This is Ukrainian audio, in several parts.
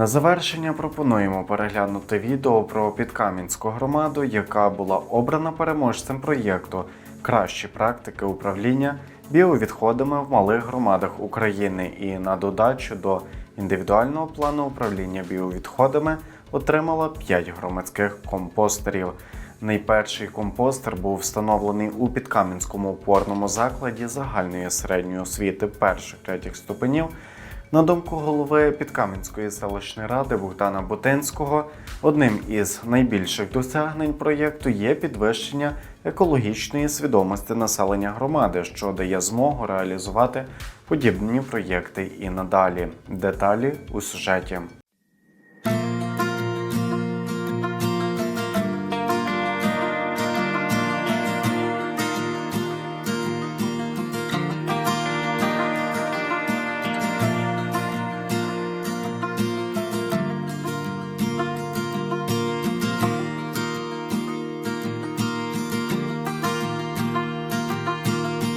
На завершення пропонуємо переглянути відео про Підкам'янську громаду, яка була обрана переможцем проєкту Кращі практики управління біовідходами в малих громадах України і на додачу до індивідуального плану управління біовідходами отримала 5 громадських компостерів. Найперший компостер був встановлений у Підкам'янському опорному закладі загальної середньої освіти перших третіх ступенів. На думку голови Підкам'янської селищної ради Богдана Бутинського, одним із найбільших досягнень проєкту є підвищення екологічної свідомості населення громади, що дає змогу реалізувати подібні проєкти і надалі. Деталі у сюжеті.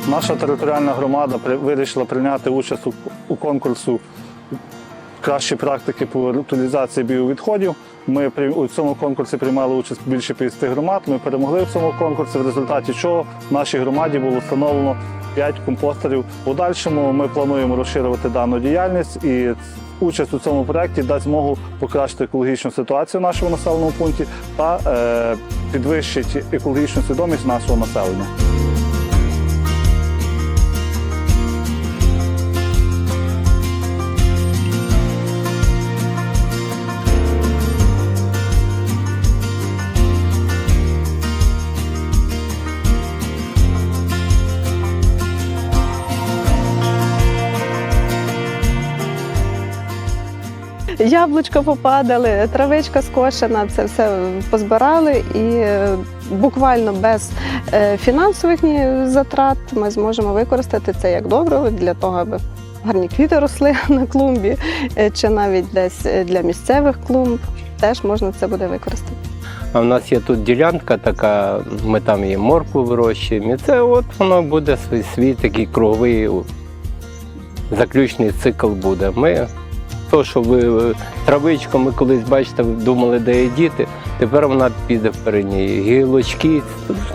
Наша територіальна громада вирішила прийняти участь у, конкурсу кращі практики по реутилізації біовідходів. Ми у цьому конкурсі приймали участь більше 50 громад. Ми перемогли в цьому конкурсі, в результаті чого в нашій громаді було встановлено 5 компостерів. У подальшому ми плануємо розширювати дану діяльність і участь у цьому проєкті дасть змогу покращити екологічну ситуацію в нашому населеному пункті та е, підвищить екологічну свідомість нашого населення. Яблучка попадали, травичка скошена, це все позбирали і е, буквально без е, фінансових затрат ми зможемо використати це як добриво для того, аби гарні квіти росли на клумбі, е, чи навіть десь для місцевих клумб. Теж можна це буде використати. А в нас є тут ділянка така, ми там і моркву вирощуємо. І це от воно буде свій, свій такий круговий заключний цикл буде. Ми то, що ви е, травичку, ми колись бачите, думали, де є діти, тепер вона піде в передній. Гілочки,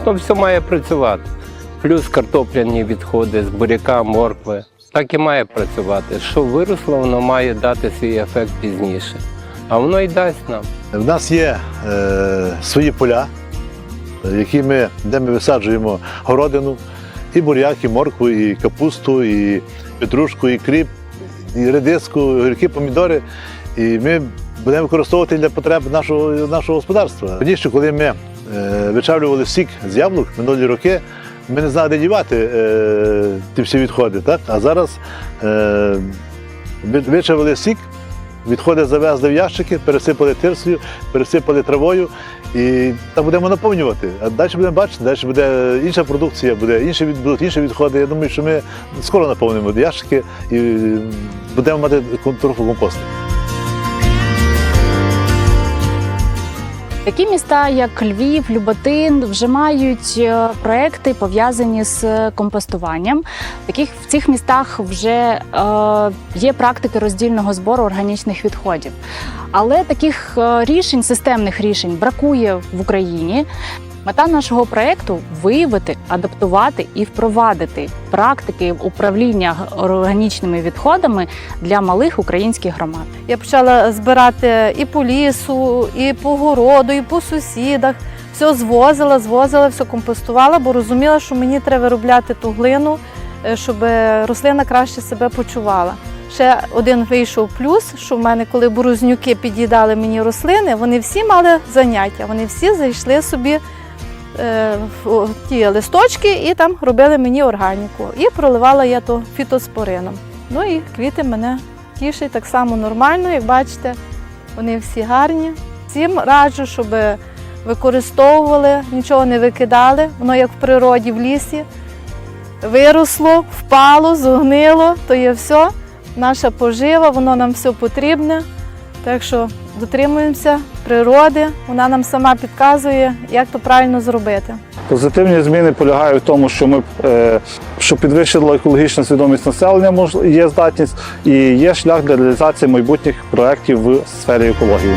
то все має працювати. Плюс картопляні відходи з буряка, моркви. Так і має працювати. Що виросло, воно має дати свій ефект пізніше. А воно й дасть нам. В нас є е, свої поля, які ми, де ми висаджуємо городину, і буряк, і моркву, і капусту, і петрушку, і кріп, і редиску, огірки, помідори. І ми будемо використовувати для потреб нашого, нашого господарства. Раніше, коли ми е, вичавлювали сік з яблук минулі роки, ми не знали, де дівати е, ті всі відходи. Так? А зараз е, вичавили сік, Відходи завезли в ящики, пересипали тирсою, пересипали травою і там будемо наповнювати. А далі будемо бачити, далі буде інша продукція, буде інші, будуть інші відходи. Я думаю, що ми скоро наповнимо ящики і будемо мати трохи компосту. Такі міста, як Львів, Люботин, вже мають е, проекти пов'язані з компостуванням. В таких в цих містах вже е, є практики роздільного збору органічних відходів. Але таких е, рішень, системних рішень, бракує в Україні. Мета нашого проекту виявити, адаптувати і впровадити практики управління органічними відходами для малих українських громад. Я почала збирати і по лісу, і по городу, і по сусідах. Все звозила, звозила, все компостувала, бо розуміла, що мені треба виробляти ту глину, е, щоб рослина краще себе почувала. Ще один вийшов плюс, що в мене, коли бурузнюки під'їдали мені рослини, вони всі мали заняття, вони всі зайшли собі ті листочки і там робили мені органіку. І проливала я то фітоспорином. Ну і квіти мене тішить так само нормально, як бачите, вони всі гарні. Всім раджу, щоб використовували, нічого не викидали. Воно як в природі, в лісі. Виросло, впало, зогнило, то є все. Наша пожива, воно нам все потрібне. Так що дотримуємося природи, вона нам сама підказує, як то правильно зробити. Позитивні зміни полягають в тому, що ми е, що підвищила екологічна свідомість населення, є здатність і є шлях для реалізації майбутніх проєктів в сфері екології.